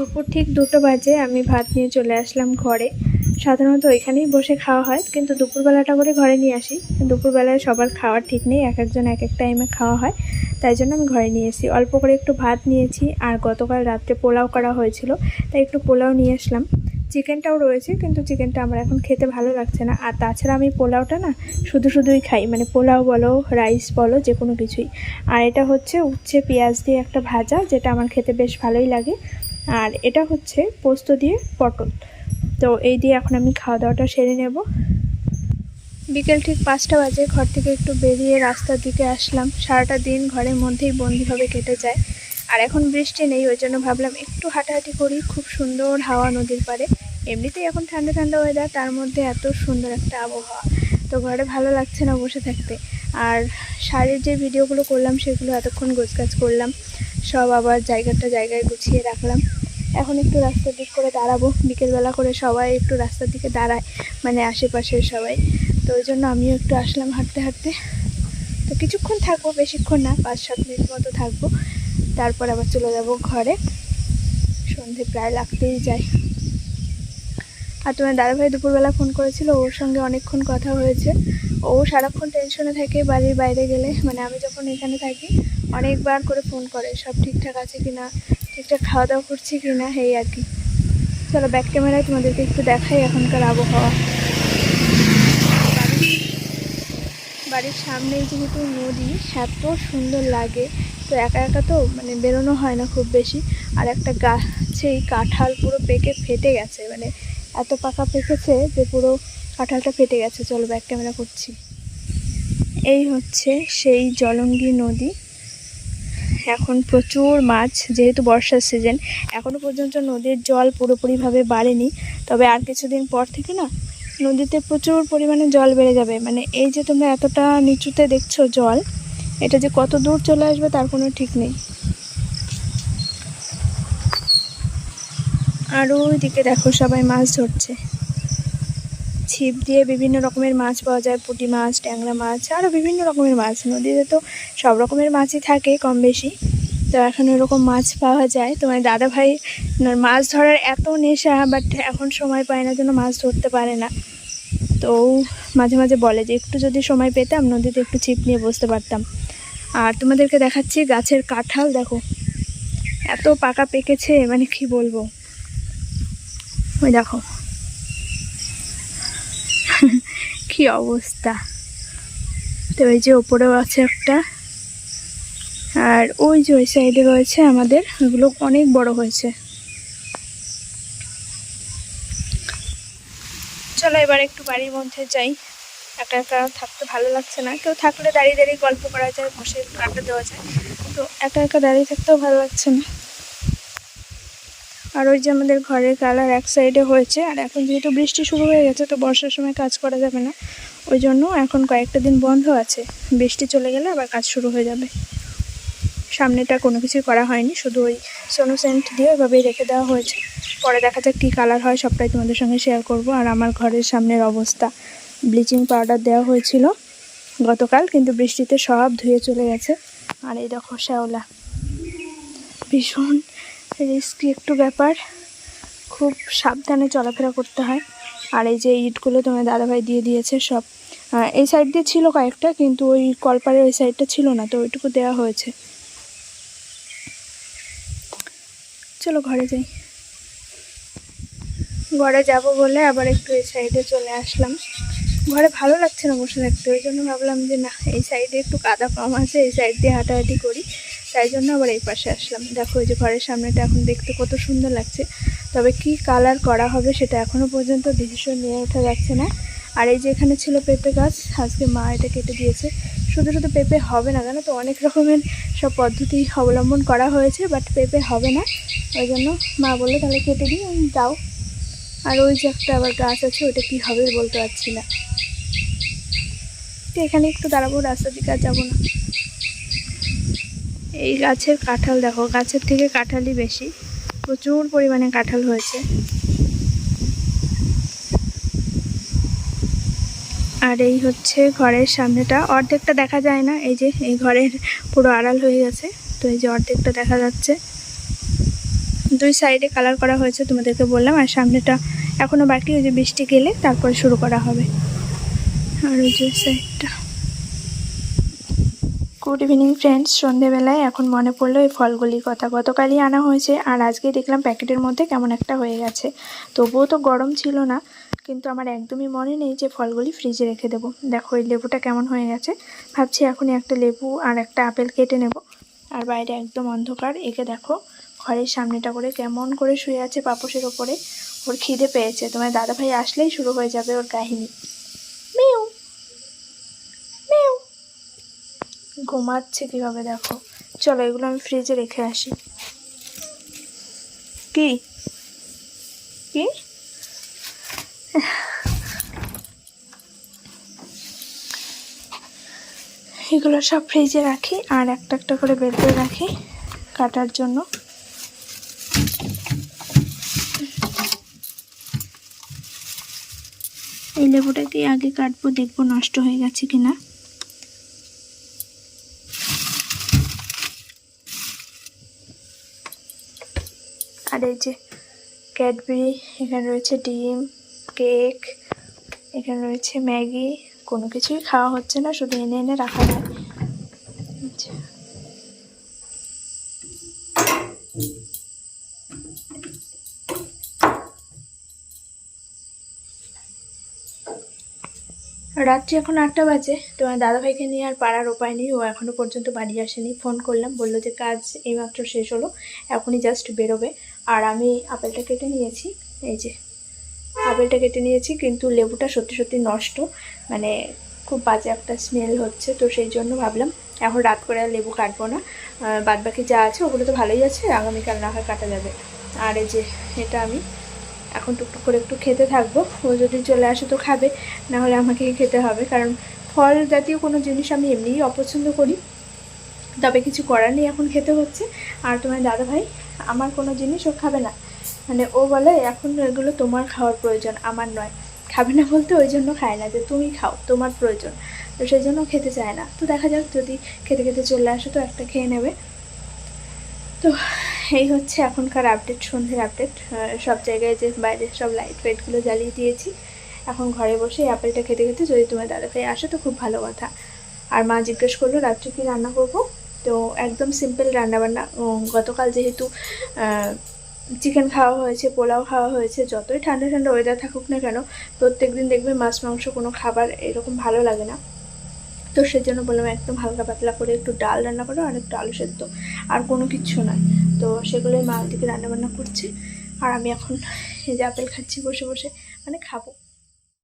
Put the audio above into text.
দুপুর ঠিক দুটো বাজে, আমি ভাত নিয়ে চলে আসলাম ঘরে। সাধারণত ওইখানেই বসে খাওয়া হয়, কিন্তু দুপুরবেলাটা করে ঘরে নিয়ে আসি। দুপুরবেলায় সবার খাওয়ার ঠিক নেই, এক একজন এক এক টাইমে খাওয়া হয়, তাই জন্য আমি ঘরে নিয়ে এসেছি। অল্প করে একটু ভাত নিয়েছি, আর গতকাল রাত্রে পোলাও করা হয়েছিল, তাই একটু পোলাও নিয়ে আসলাম। চিকেনটাও রয়েছে, কিন্তু চিকেনটা আমার এখন খেতে ভালো লাগছে না। আর তাছাড়া আমি পোলাওটা না শুধু শুধুই খাই মানে পোলাও বলো রাইস বলো, যে কোনো কিছুই। আর এটা হচ্ছে উচ্ছে পেঁয়াজ দিয়ে একটা ভাজা, যেটা আমার খেতে বেশ ভালোই লাগে। আর এটা হচ্ছে পোস্ত দিয়ে পটল। তো এই দিয়ে এখন আমি খাওয়া দাওয়াটা সেরে নেব। বিকেল ঠিক পাঁচটা বাজে, ঘর থেকে একটু বেরিয়ে রাস্তার দিকে আসলাম। সারাটা দিন ঘরের মধ্যেই বন্দিভাবে কেটে যায়। আর এখন বৃষ্টি নেই, ওই জন্য ভাবলাম একটু হাঁটাহাঁটি করি। খুব সুন্দর হাওয়া নদীর পাড়ে। এমনিতেই এখন ঠান্ডা ঠান্ডা ওয়েদার তার মধ্যে এত সুন্দর একটা আবহাওয়া। তো ঘরে ভালো লাগছে না বসে থাকতে। আর শাড়ির যে ভিডিওগুলো করলাম, সেগুলো এতক্ষণ গোছগাছ করলাম। সব আবার জায়গাটা জায়গায় গুছিয়ে রাখলাম। এখন একটু রাস্তার দিক করে দাঁড়াবো। বিকেলবেলা করে সবাই একটু রাস্তার দিকে দাঁড়ায় মানে আশেপাশের সবাই। তো ওই জন্য আমিও একটু আসলাম হাঁটতে হাঁটতে। তো কিছুক্ষণ থাকব, বেশিক্ষণ না, পাঁচ, সাত মিনিট মতো থাকব। তারপর আবার চলে যাব ঘরে। সন্ধে প্রায় লাগতেই যায়। আর তোমার দাদাভাই দুপুরবেলা ফোন করেছিল, ওর সঙ্গে অনেকক্ষণ কথা হয়েছে। ও সারাক্ষণ টেনশনে থাকে বাড়ির বাইরে গেলে। মানে আমি যখন এখানে থাকি, অনেকবার করে ফোন করে, সব ঠিকঠাক আছে কি না ঠিকঠাক খাওয়া দাওয়া করছি কি না এই আর কি। চলো ব্যাক ক্যামেরায় তোমাদেরকে একটু দেখাই এখনকার আবহাওয়া। বাড়ির- সামনেই যেহেতু নদী, এত সুন্দর লাগে। তো একা একা তো মানে বেরোনো হয় না খুব বেশি। আর একটা গাছেই কাঁঠাল পুরো পেকে ফেটে গেছে। মানে এত পাকা পেকেছে যে পুরো কাঁঠালটা ফেটে গেছে, চলো ব্যাক ক্যামেরা করছি। এই হচ্ছে সেই জলঙ্গি নদী। এখন প্রচুর মাছ, যেহেতু বর্ষার সিজন এখনও পর্যন্ত নদীর জল পুরোপুরিভাবে বাড়েনি। তবে আর কিছুদিন পর থেকে না, নদীতে প্রচুর পরিমাণে জল বেড়ে যাবে। মানে এই যে তোমরা এতটা নিচুতে দেখছ জল, এটা যে কত দূর চলে আসবে তার কোনো ঠিক নেই। আর ওইদিকে দেখো সবাই মাছ ধরছে। ছিপ দিয়ে বিভিন্ন রকমের মাছ পাওয়া যায়, পুঁটি মাছ, ট্যাংরা মাছ আরও বিভিন্ন রকমের মাছ। নদীতে তো সব রকমের মাছই থাকে কম বেশি। তো এখন ওরকম মাছ পাওয়া যায়। তোমার দাদা ভাই মাছ ধরার এত নেশা বাট এখন সময় পায় না জন্য মাছ ধরতে পারে না। তো মাঝে মাঝে বলে যে, একটু যদি সময় পেতাম, নদীতে একটু ছিপ নিয়ে বসতে পারতাম। আর তোমাদেরকে দেখাচ্ছি গাছের কাঁঠাল, দেখো। এত পাকা পেকেছে মানে কি বলব? ওই দেখো। কি অবস্থা? তো ওই যে ওপরেও আছে একটা। আর ওই যে ওই সাইডে রয়েছে আমাদের, ওগুলো অনেক বড় হয়েছে। চলো এবার একটু বাড়ির মধ্যে যাই। একা একা থাকতে ভালো লাগছে না। কেউ থাকলে দাঁড়িয়ে দাঁড়িয়ে গল্প করা যায়, বসে একটু আড্ডা দেওয়া যায়। তো একা একা দাঁড়িয়ে থাকতেও ভালো লাগছে না। আর ওই যে আমাদের ঘরের কালার এক সাইডে হয়েছে, আর এখন যেহেতু বৃষ্টি শুরু হয়ে গেছে, তো বর্ষার সময় কাজ করা যাবে না। ওই জন্য এখন কয়েকটা দিন বন্ধ আছে। বৃষ্টি চলে গেলে আবার কাজ শুরু হয়ে যাবে। সামনেটা কোনো কিছুই করা হয়নি, শুধু ওই সোনো সেন্ট দিয়ে ওইভাবেই রেখে দেওয়া হয়েছে। পরে দেখা যাক কী কালার হয়, সবটাই তোমাদের সঙ্গে শেয়ার করব। আর আমার ঘরের সামনের অবস্থা ব্লিচিং পাউডার দেওয়া হয়েছিল গতকাল, কিন্তু বৃষ্টিতে সব ধুয়ে চলে গেছে। আর এই দেখো শ্যাওলা। ভীষণ রিস্কি একটু ব্যাপার। খুব সাবধানে চলাফেরা করতে হয়। আর এই যে ইটগুলো তোমার দাদাভাই দিয়ে দিয়েছে সব এই সাইড দিয়ে ছিল কয়েকটা, কিন্তু ওই কলপারের ওই সাইডটা ছিল না, তো ওইটুকু দেওয়া হয়েছে। চলো ঘরে যাই। ঘরে যাব বলে আবার একটু এই সাইডে চলে আসলাম। ঘরে ভালো লাগছে না বসে থাকতে, ওই জন্য ভাবলাম যে না, এই সাইডে একটু কাদা কম আছে, এই সাইড দিয়ে হাঁটাহাঁটি করি। তাই জন্য আবার এই পাশে আসলাম। দেখো এই যে ঘরের সামনেটা এখন দেখতে কত সুন্দর লাগছে। তবে কি কালার করা হবে সেটা এখনও পর্যন্ত ডিসিশন নিয়ে ওঠা যাচ্ছে না। আর এই যে এখানে ছিল পেঁপে গাছ, আজকে মা এটা কেটে দিয়েছে। শুধু শুধু পেঁপে হবে না, জানো তো অনেক রকমের সব পদ্ধতি অবলম্বন করা হয়েছে বাট পেঁপে হবে না। ওই জন্য মা বলল, তাহলে কেটে দিই আমি যাও আর ওই যে একটা আবার গাছ আছে ওটা কি হবে বলতে পারছি না। তো এখানে একটু দাঁড়াবো, রাস্তার দিকে আর যাব না। এই গাছের কাঁঠাল দেখো, গাছের থেকে কাঁঠালই বেশি। প্রচুর পরিমাণে কাঁঠাল হয়েছে। আর এই হচ্ছে ঘরের সামনেটা। অর্ধেকটা দেখা যায় না, এই যে, এই ঘরের পুরো আড়াল হয়ে গেছে। তো এই যে অর্ধেকটা দেখা যাচ্ছে। দুই সাইডে কালার করা হয়েছে তোমাদেরকে বললাম, আর সামনেটা এখনও বাকি। ওই যে বৃষ্টি গেলে তারপর শুরু করা হবে। আর ওই যে সাইডটা। Good evening friends. সন্ধেবেলায় এখন মনে পড়ল এই ফলগুলির কথা গতকালই আনা হয়েছে, আর আজকে দেখলাম প্যাকেটের মধ্যে কেমন একটা হয়ে গেছে। তবুও তো গরম ছিল না, কিন্তু আমার একদমই মনে নেই যে ফলগুলি ফ্রিজে রেখে দেবো। দেখো এই লেবুটা কেমন হয়ে গেছে। ভাবছি এখনই একটা লেবু আর একটা আপেল কেটে নেব। আর বাইরে একদম অন্ধকার, একে দেখো ঘরের সামনেটা করে কেমন করে শুয়ে আছে পাপোশের ওপরে। ওর খিদে পেয়েছে। তোমার দাদাভাই আসলেই শুরু হয়ে যাবে ওর কাহিনী। ঘুমাচ্ছে কীভাবে দেখো? চলো, এগুলো আমি ফ্রিজে রেখে আসি। কি? কি? এগুলো সব ফ্রিজে রাখি, আর একটা একটা করে বের করে রাখি কাটার জন্য। এই লেবুটাকে আগে কাটবো, দেখব নষ্ট হয়ে গেছে কিনা? আর এই যে ক্যাডবেরি এখানে রয়েছে ডিম, কেক, এখানে রয়েছে ম্যাগি, কোনো কিছুই খাওয়া হচ্ছে না, শুধু এনে এনে রাখা হয় আচ্ছা। রাত্রি এখন আটটা বাজে তোমার দাদাভাইকে নিয়ে আর পাড়ার উপায় নেই, ও এখনও পর্যন্ত বাড়ি আসেনি। ফোন করলাম, বলল যে কাজ এইমাত্র শেষ হলো, এখনই জাস্ট বেরোবে। আর আমি আপেলটা কেটে নিয়েছি, এই যে। আপেলটা কেটে নিয়েছি, কিন্তু লেবুটা সত্যি সত্যি নষ্ট মানে খুব বাজে একটা স্মেল হচ্ছে, তো সেই জন্য ভাবলাম এখন রাত করে আর লেবু কাটবো না। বাদ বাকি যা আছে, ওগুলো তো ভালোই আছে, আগামীকাল না হয় কাটা যাবে। আর এই যে, এটা আমি এখন টুকটুক করে একটু খেতে থাকব। ও যদি চলে আসে তো খাবে, না হলে আমাকেই খেতে হবে, কারণ ফল জাতীয় কোনো জিনিস আমি এমনিই অপছন্দ করি। তবে কিছু করার নেই এখন খেতে হচ্ছে। আর তোমার দাদা ভাই আমার কোনো জিনিস ও খাবে না। মানে ও বলে, এখন এগুলো তোমার খাওয়ার প্রয়োজন, আমার নয়। খাবে না বলতে ওই জন্য খায় না যে তুমি খাও, তোমার প্রয়োজন। তো সেই জন্য খেতে চায় না। তো দেখা যাক, যদি খেতে খেতে চলে আসে তো একটা খেয়ে নেবে। তো এই হচ্ছে এখনকার আপডেট সন্ধ্যের আপডেট সব জায়গায় যে বাইরে সব লাইট ফাইটগুলো জ্বালিয়ে দিয়েছি। এখন ঘরে বসে এই আপেলটা খেতে খেতে যদি তোমার দাদা ভাই আসে তো খুব ভালো কথা। আর মা জিজ্ঞেস করল, রাত্রে কী রান্না করব? তো একদম সিম্পল রান্নাবান্না। গতকাল যেহেতু চিকেন খাওয়া হয়েছে, পোলাও খাওয়া হয়েছে, যতই ঠান্ডা ঠান্ডা ওয়েদার থাকুক না কেন প্রত্যেক দিন দেখবে মাছ, মাংস কোনো খাবার এরকম ভালো লাগে না। তো সেজন্য বললাম, একদম হালকা পাতলা করে একটু ডাল রান্না করো, আর একটু আলু সেদ্ধ, আর কোনো কিছু নয় তো সেগুলোই মা দিকে রান্নাবান্না করছে, আর আমি এখন এই যে আপেল খাচ্ছি বসে বসে মানে খাব।